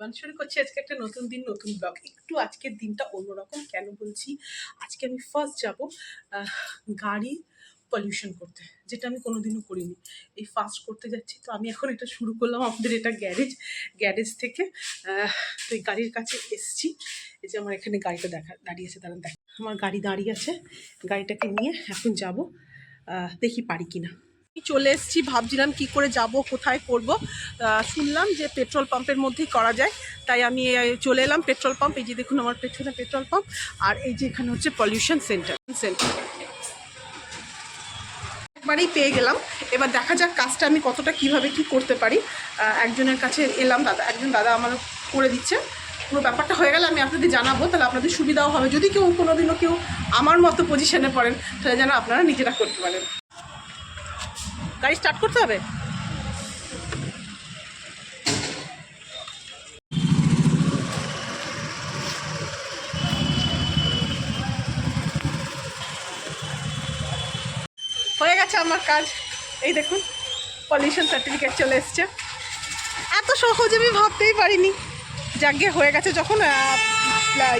গান শুরু করছি। আজকে একটা নতুন দিন, নতুন ব্লগ একটু আজকের দিনটা অন্যরকম কেন বলছি? আজকে আমি ফার্স্ট যাব গাড়ি পলিউশন করতে, যেটা আমি কোনোদিনও করিনি। এই ফার্স্ট করতে যাচ্ছি, তো আমি এখন এটা শুরু করলাম আমাদের এটা গ্যারেজ গ্যারেজ থেকে। তো এই গাড়ির কাছে এসছি। এই যে আমার এখানে গাড়িটা দেখা দাঁড়িয়েছে দাঁড়ান, দেখ। আমার গাড়ি দাঁড়িয়ে আছে, গাড়িটাকে নিয়ে এখন যাব। দেখি পারি কিনা। আমি চলে এসেছি, ভাবছিলাম কি করে যাব, কোথায় করব। শুনলাম যে পেট্রোল পাম্পের মধ্যেই করা যায়। তাই আমি চলে এলাম পেট্রোল পাম্প। এই যে দেখুন আমার পেছনে পেট্রোল পাম্প। আর এই যে এখানে হচ্ছে পলিউশন সেন্টার। সেন্টার একবারেই পেয়ে গেলাম। এবার দেখা যাক কাজটা আমি কতটা কীভাবে কি করতে পারি। একজনের কাছে এলাম দাদা, একজন দাদা আমার করে দিচ্ছে। পুরো ব্যাপারটা হয়ে গেলে আমি আপনাদের জানাব, তাহলে আপনাদের সুবিধাও হবে। যদি কেউ কোনোদিনও কেউ আমার মতো পজিশনে পড়েন, তাহলে যেন আপনারা নিজেরা করতে পারেন। গাড়ি স্টার্ট করতে হবে? হয়ে গেছে আমার কাজ। এই দেখুন পলিউশন সার্টিফিকেট চলে এসছে। এত সহজে আমি ভাবতেই পারিনি। যাকে হয়ে গেছে যখন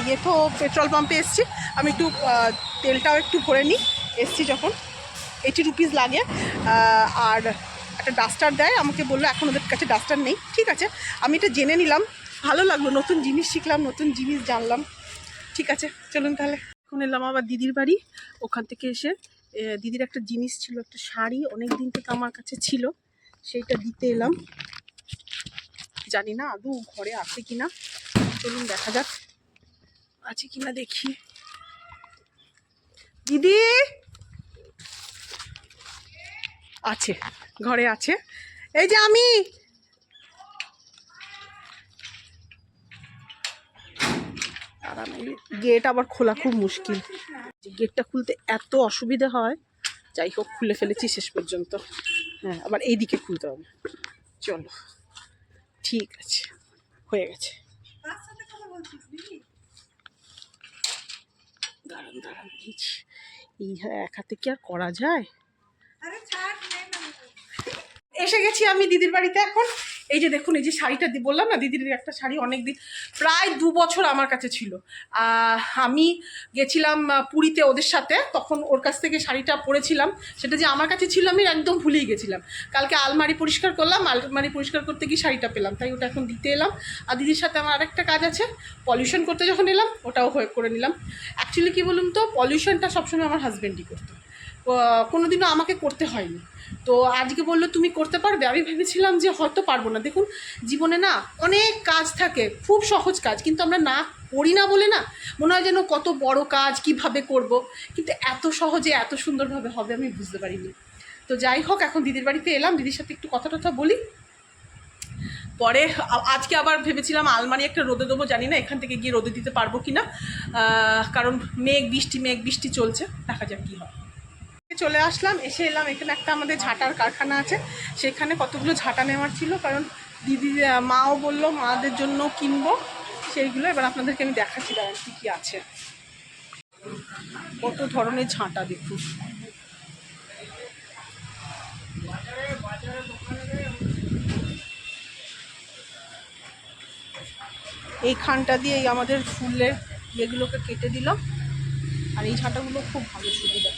ইয়ে তো পেট্রোল পাম্পে এসছি। আমি একটু তেলটাও একটু ভরে নিই। এসছি যখন। এইটি রুপিস লাগে। আর একটা ডাস্টার দেয়, আমাকে বলল, এখন ওদের কাছে ডাস্টার নেই। ঠিক আছে, আমি এটা জেনে নিলাম। ভালো লাগল, নতুন জিনিস শিখলাম, নতুন জিনিস জানলাম। ঠিক আছে, চলুন তাহলে। এখন এলাম আবার দিদির বাড়ি। ওখান থেকে এসে দিদির একটা জিনিস ছিল, একটা শাড়ি। অনেক দিন থেকে আমার কাছে ছিল, সেইটা দিতে এলাম। জানি না আদৌ ঘরে আছে কিনা। চলুন দেখা যাক। আছে কিনা দেখি। দিদি! আছে, ঘরে আছে। এই যে আমি। গেট আবার খোলা খুব মুশকিল। গেটটা খুলতে এত অসুবিধা হয়। যাই হোক, খুলে ফেলেছি শেষ পর্যন্ত। হ্যাঁ আবার এইদিকে খুলতে হবে। চলো, ঠিক আছে, হয়ে গেছে। দাঁড়ান দাঁড়ান, এই যে- এই এক হাতে কি আর করা যায়? এসে গেছি আমি দিদির বাড়িতে এখন। এই যে দেখুন, এই যে শাড়িটা বললাম না, দিদির একটা শাড়ি অনেক দিন প্রায় দু বছর আমার কাছে ছিল। আমি গেছিলাম পুরীতে ওদের সাথে, তখন ওর কাছ থেকে শাড়িটা পরেছিলাম। সেটা যে আমার কাছে ছিল, আমি একদম ভুলেই গেছিলাম। কালকে আলমারি পরিষ্কার করলাম, আলমারি পরিষ্কার করতে গিয়ে শাড়িটা পেলাম, তাই ওটা এখন দিতে এলাম। আর দিদির সাথে আমার আরেকটা কাজ আছে পলিউশন করতে যখন এলাম, ওটাও হয়ে করে নিলাম। অ্যাকচুয়ালি কী বলুন তো পলিউশনটা সবসময় আমার হাজব্যান্ডই করতো। কোনো দিনও আমাকে করতে হয়নি। তো আজকে বলল, তুমি করতে পারবে? আমি ভেবেছিলাম যে হয়তো পারব না। দেখুন, জীবনে না অনেক কাজ থাকে, খুব সহজ কাজ, কিন্তু আমরা না করি না বলে না মনে হয় যেন কত বড় কাজ, কীভাবে করব? কিন্তু এত সহজে, এত সুন্দরভাবে হবে আমি বুঝতে পারিনি। তো যাই হোক, এখন দিদির বাড়িতে এলাম, দিদির সাথে একটু কথা টথা বলি। পরে আজকে আবার ভেবেছিলাম আলমারি একটা রোদে দেবো, জানি না এখান থেকে গিয়ে রোদে দিতে পারব কি না কারণ মেঘ বৃষ্টি মেঘ বৃষ্টি চলছে, দেখা যাক কী হয়। চলে আসলাম, এসে এলাম। এখানে একটা আমাদের ঝাঁটার কারখানা আছে। সেখানে কতগুলো ঝাঁটা নেওয়ার ছিল, কারণ দিদি মাও বলল মাদের জন্য কিনবো। সেইগুলো এবার আপনাদেরকে আমি দেখাচ্ছি, দাঁড়ান, কী কী আছে। কত ধরনের ঝাঁটা, দেখুন। এই খানটা দিয়ে আমাদের ফুলের ইয়েগুলোকে কেটে দিলাম। আর এই ঝাঁটাগুলো খুব ভালো সুবিধা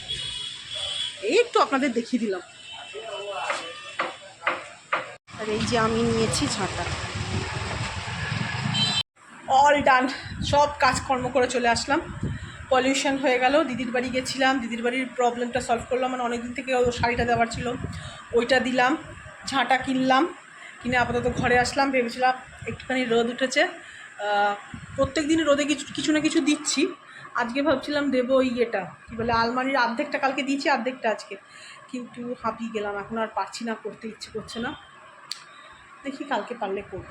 এই একটু আপনাদের দেখিয়ে দিলাম। আর এই যে আমি নিয়েছি ঝাঁটা। অল ডান সব কাজকর্ম করে চলে আসলাম। পলিউশন হয়ে গেল। দিদির বাড়ি গেছিলাম। দিদির বাড়ির প্রবলেমটা সলভ করলাম। মানে অনেকদিন থেকে ও শাড়িটা দেওয়ার ছিল। ওইটা দিলাম। ঝাঁটা কিনলাম। কিনে আপাতত ঘরে আসলাম। ভেবেছিলাম একটুখানি রোদ উঠেছে। প্রত্যেক দিন রোদে কিছু কিছু না কিছু দিচ্ছি। আজকে ভাবছিলাম দেবো ওই ইয়েটা, কী বলে, আলমারির অর্ধেকটা কালকে দিয়েছি অর্ধেকটা আজকে। কিন্তু হাঁপিয়ে গেলাম, এখন আর পারছি না, করতে ইচ্ছে করছে না। দেখি কালকে পারলে করব।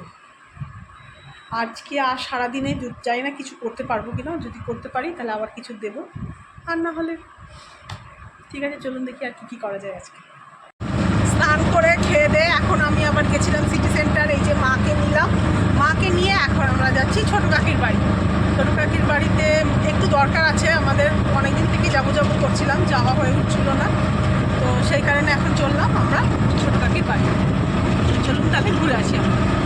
আজকে আর সারাদিনে জানি না কিছু করতে পারব কি না, যদি করতে পারি তাহলে আবার কিছু দেবো। আর না হলে, ঠিক আছে, চলুন দেখি আর কী কী করা যায় আজকে। স্নান করে খেয়ে দিয়ে এখন আমি আবার গেছিলাম সিটি সেন্টার এই যে মাকে নিলাম। মাকে নিয়ে এখন আমরা যাচ্ছি ছোটো কাকির বাড়ি। ছোটো কাকির বাড়িতে একটু দরকার আছে, আমাদের অনেক দিন থেকে যাব যাব করছিলাম, যাওয়া হয়ে উঠছিল না। তো সেই কারণে এখন চললাম আমরা ছোটো কাকির বাড়ি। চলুন তাহলে ঘুরে আসি আমরা।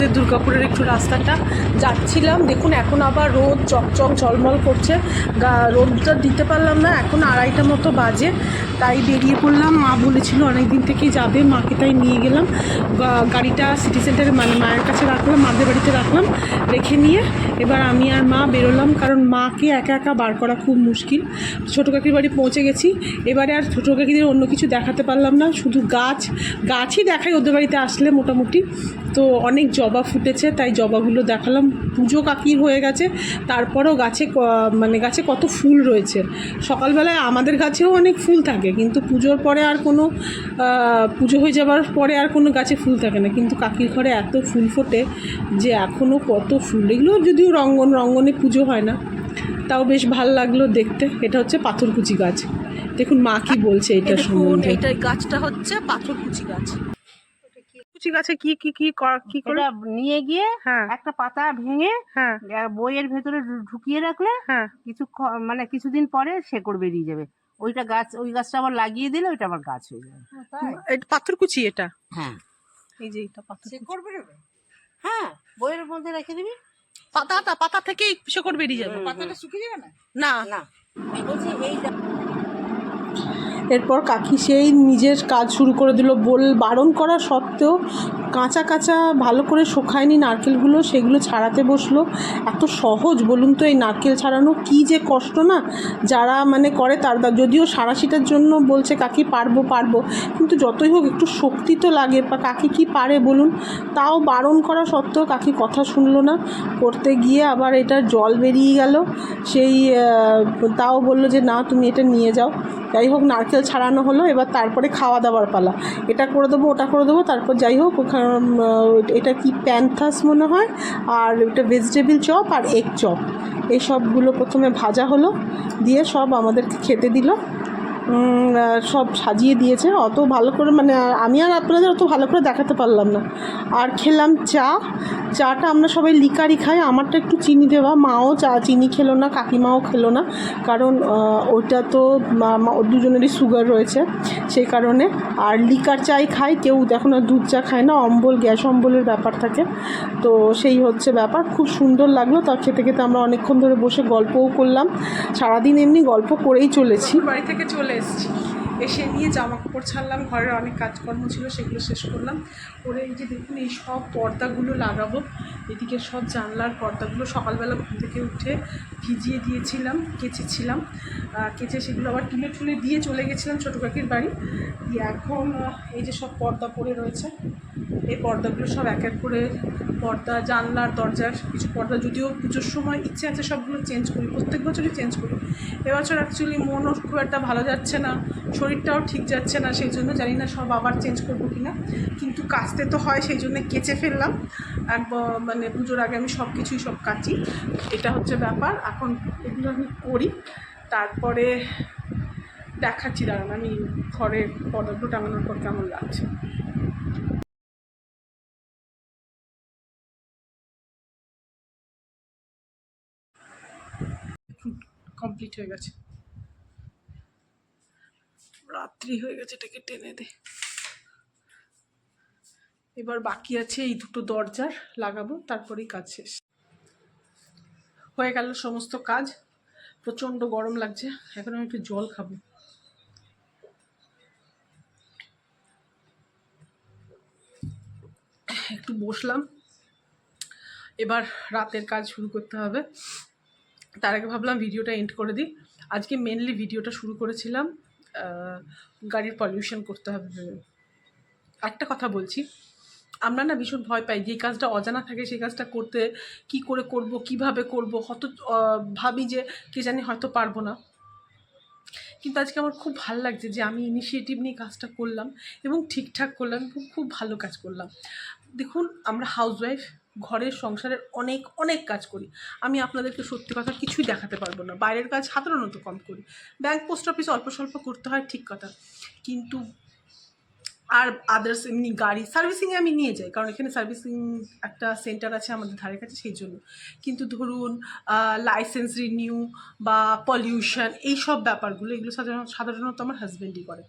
আমাদের দুর্গাপুরের একটু রাস্তাটা যাচ্ছিলাম। দেখুন, এখন আবার রোদ চকচক ঝলমল করছে। রোদটা দিতে পারলাম না, এখন আড়াইটা মতো বাজে। তাই বেরিয়ে পড়লাম। মা বলেছিল অনেক দিন থেকেই যাবে, মাকে তাই নিয়ে গেলাম। গাড়িটা সিটি সেন্টারে মানে মায়ের কাছে রাখলাম, মাদের বাড়িতে রাখলাম, রেখে নিয়ে এবার আমি আর মা বেরোলাম। কারণ মাকে একা একা বার করা খুব মুশকিল। ছোটো কাকির বাড়ি পৌঁছে গেছি। এবারে আর ছোটো কাকিদের অন্য কিছু দেখাতে পারলাম না। শুধু গাছ, গাছই দেখাই ওদের বাড়িতে আসলে মোটামুটি। তো অনেক জবা ফুটেছে তাই জবাগুলো দেখালাম। পুজো কাকির হয়ে গেছে তারপরেও গাছে মানে গাছে কত ফুল রয়েছে। সকালবেলায় আমাদের গাছেও অনেক ফুল থাকে কিন্তু পুজোর পরে আর কোনো পুজো হয়ে যাওয়ার পরে আর কোনো গাছে ফুল থাকে না। কিন্তু কাকির ঘরে এত ফুল ফোটে যে এখনও কত ফুল। এগুলো যদিও রঙ্গন রঙ্গনে পুজো হয় না তাও বেশ ভালো লাগল দেখতে। এটা হচ্ছে পাথরকুচি গাছ। দেখুন মা কি বলছে এটা সম্বন্ধে। এটা গাছটা হচ্ছে পাথরকুচি গাছ। কুচি গাছে কি কি কি করা- কি করে নিয়ে গিয়ে হ্যাঁ। একটা পাতা ভেঙে হ্যাঁ। বইয়ের ভেতরে ঢুকিয়ে রাখলে হ্যাঁ। কিছু মানে কিছুদিন পরে শেকড় বেরিয়ে যাবে। ওইটা গাছ ওই গাছটা আবার লাগিয়ে দিলে ওইটা আবার গাছ হয়ে যাবে। এটা পাথরকুচি এটা? হ্যাঁ। এই যে এটা পাথর বেরোবে হ্যাঁ বইয়ের মধ্যে রেখে দিবি। পাতাটা পাতা থেকেই শেকড় বেরিয়ে যাবে। পাতাটা শুকিয়ে যাবে না? না। না। বলছি এইটা এরপর কাকি সেই নিজের কাজ শুরু করে দিল। বল বারণ করা সত্ত্বেও কাঁচা কাঁচা ভালো করে শুকায়নি নারকেলগুলো, সেগুলো ছাড়াতে বসল। এত সহজ বলুন তো এই নারকেল ছাড়ানো কি যে কষ্ট না? যারা মানে করে তার যদিও সারাশিটার জন্য বলছে কাকি পারব পারব, কিন্তু যতই হোক একটু শক্তি তো লাগে। বা কাকি কি পারে বলুন? তাও বারণ করা সত্ত্বেও কাকি কথা শুনলো না। করতে গিয়ে আবার এটা জল বেরিয়ে গেল। সেই তাও বলল যে, না, তুমি এটা নিয়ে যাও। যাই হোক, নারকেল ছাড়ানো হলো, এবার তারপরে খাওয়া দাওয়ার পালা। এটা করে দেবো, ওটা করে দেবো, তারপর যাই হোক, ওখানে এটা কি প্যান্থাস মনে হয়, আর এটা ভেজিটেবিল চপ আর এগ চপ। এই সবগুলো প্রথমে ভাজা হলো, দিয়ে সব আমাদেরকে খেতে দিল। সব সাজিয়ে দিয়েছে। অত ভালো করে মানে আমি আর আপনাদের অত ভালো করে দেখাতে পারলাম না। আর খেলাম চা। চাটা আমরা সবাই লিকারি খাই। আমারটা একটু চিনি দেওয়া। মাও চা, চিনি খেলো না, কাকিমাও খেলো না। কারণ ওটা তো দুজনেরই সুগার রয়েছে। সেই কারণে আর লিকার চাই খাই। কেউ এখন আর দুধ চা খায় না। অম্বল, গ্যাস অম্বলের ব্যাপার থাকে। তো সেই হচ্ছে ব্যাপার। খুব সুন্দর লাগল। তার খেতে খেতে আমরা অনেকক্ষণ ধরে বসে গল্পও করলাম। সারাদিন এমনি গল্প করেই চলেছি। বাড়ি থেকে চলে এসেছি। এসে নিয়ে জামা কাপড় ছাড়লাম, ঘরের অনেক কাজকর্ম ছিল, সেগুলো শেষ করলাম। করে এই যে দেখুন, এই সব পর্দাগুলো লাগাবো। এদিকে সব জানলার পর্দাগুলো সকালবেলা ঘুম থেকে উঠে ভিজিয়ে দিয়েছিলাম, কেচেছিলাম। কেচে সেগুলো আবার তুলে তুলে দিয়ে চলে গেছিলাম ছোটো কাকির বাড়ি। দিয়ে এখন এই যে সব পর্দা পড়ে রয়েছে এই পর্দাগুলো সব এক এক করে পর্দা, জানলার দরজার কিছু পর্দা, যদিও পুজোর সময় ইচ্ছে আছে সবগুলো চেঞ্জ করি, প্রত্যেক বছরই চেঞ্জ করি। এবছর অ্যাকচুয়ালি মনও খুব একটা ভালো যাচ্ছে না, শরীরটাও ঠিক যাচ্ছে না, সেই জন্য জানি না সব আবার চেঞ্জ করব কি না কিন্তু কাচতে তো হয়, সেই জন্য কেচে ফেললাম। একবার মানে পুজোর আগে আমি সব কিছুই সব কাচি। এটা হচ্ছে ব্যাপার, এখন এগুলো আমি করি। তারপরে দেখাচ্ছি, দাঁড়ান, আমি ঘরে পর্দাগুলো টাঙানোর পর কেমন লাগছে। কমপ্লিট হয়ে গেছে। রাত্রি হয়ে গেছে, এটাকে টেনে দে। এবার বাকি আছে এই দুটো দরজার, লাগাবো, তারপরেই কাজ শেষ। হয়ে গেল সমস্ত কাজ। প্রচণ্ড গরম লাগছে, এখন আমি একটু জল খাব। একটু বসলাম। এবার রাতের কাজ শুরু করতে হবে। তার আগে ভাবলাম ভিডিওটা এন্ড করে দিই। আজকে মেনলি ভিডিওটা শুরু করেছিলাম গাড়ির পলিউশন করতে হবে। একটা কথা বলছি, আমরা না ভীষণ ভয় পাই যে কাজটা অজানা থাকে, সেই কাজটা করতে কি করে করব, কীভাবে করব হয়তো ভাবি যে কে জানি হয়তো পারব না। কিন্তু আজকে আমার খুব ভালো লাগছে যে আমি ইনিশিয়েটিভ নিয়ে কাজটা করলাম এবং ঠিকঠাক করলাম এবং খুব ভালো কাজ করলাম। দেখুন, আমরা হাউসওয়াইফ ঘরের সংসারের অনেক অনেক কাজ করি। আমি আপনাদেরকে সত্যি কথা কিছুই দেখাতে পারব না। বাইরের কাজ সাধারণত কম করি। ব্যাংক পোস্ট অফিস অল্প স্বল্প করতে হয়, ঠিক কথা। কিন্তু আর আদার্স এমনি গাড়ি সার্ভিসিংয়ে আমি নিয়ে যাই। কারণ এখানে সার্ভিসিং একটা সেন্টার আছে আমাদের ধারে কাছে, সেই জন্য। কিন্তু ধরুন লাইসেন্স রিনিউ বা পলিউশন এই সব ব্যাপারগুলো, এগুলো সাধারণ, সাধারণত আমার হাজব্যান্ডই করে।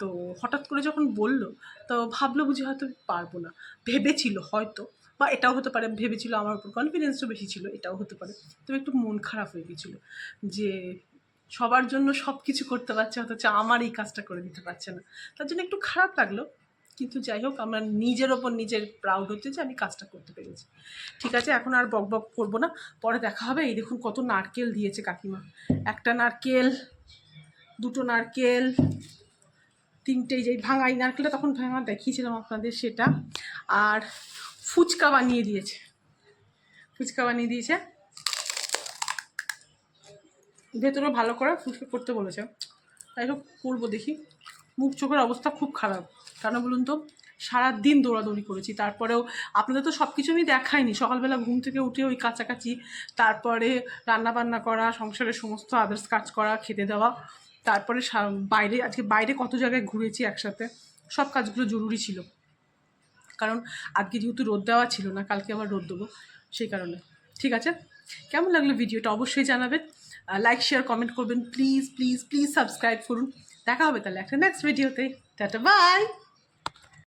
তো হঠাৎ করে যখন বলল, তো ভাবলো বুঝি হয়তো পারব না। ভেবেছিল হয়তো। বা এটাও হতে পারে, ভেবেছিল আমার উপর কনফিডেন্সও বেশি ছিল, এটাও হতে পারে। তবে একটু মন খারাপ হয়ে গেছিল যে সবার জন্য সব কিছু করতে পারছে, অথচ আমার এই কাজটা করে দিতে পারছে না। তার জন্য একটু খারাপ লাগল, কিন্তু যাই হোক, আমার নিজের ওপর নিজের প্রাউড হচ্ছে যে আমি কাজটা করতে পেরেছি। ঠিক আছে, এখন আর বক বক করব না, পরে দেখা হবে। এই দেখুন কত নারকেল দিয়েছে কাকিমা। একটা নারকেল, দুটো নারকেল তিনটে যে ভাঙা, এই নারকেলটা তখন ভাঙা, দেখিয়েছিলাম আপনাদের সেটা। আর ফুচকা বানিয়ে দিয়েছে। ফুচকা বানিয়ে দিয়েছে। ভেতরে ভালো করে ফুচকা করতে বলেছে। তাই হোক, করব দেখি। মুখ চোখের অবস্থা খুব খারাপ। কেন বলুন তো? সারাদিন দৌড়াদৌড়ি করেছি। তারপরেও আপনাদের তো সব কিছু আমি দেখাইনি। সকালবেলা ঘুম থেকে উঠে ওই কাছাকাছি তারপরে রান্না বান্না করা, সংসারের সমস্ত আদার্স কাজ করা, খেতে দেওয়া, তারপরে বাইরে, আজকে বাইরে কত জায়গায় ঘুরেছি একসাথে? সব কাজগুলো জরুরি ছিল। কারণ আজকে যেহেতু রোদ দেওয়া ছিল না, কালকে আবার রোদ দেবো, সেই কারণে। ঠিক আছে? কেমন লাগল ভিডিওটা অবশ্যই জানাবেন। লাইক শেয়ার কমেন্ট করবেন। প্লিজ প্লিজ প্লিজ সাবস্ক্রাইব করুন। দেখা হবে তাহলে একটা নেক্সট ভিডিওতে টাটা বাই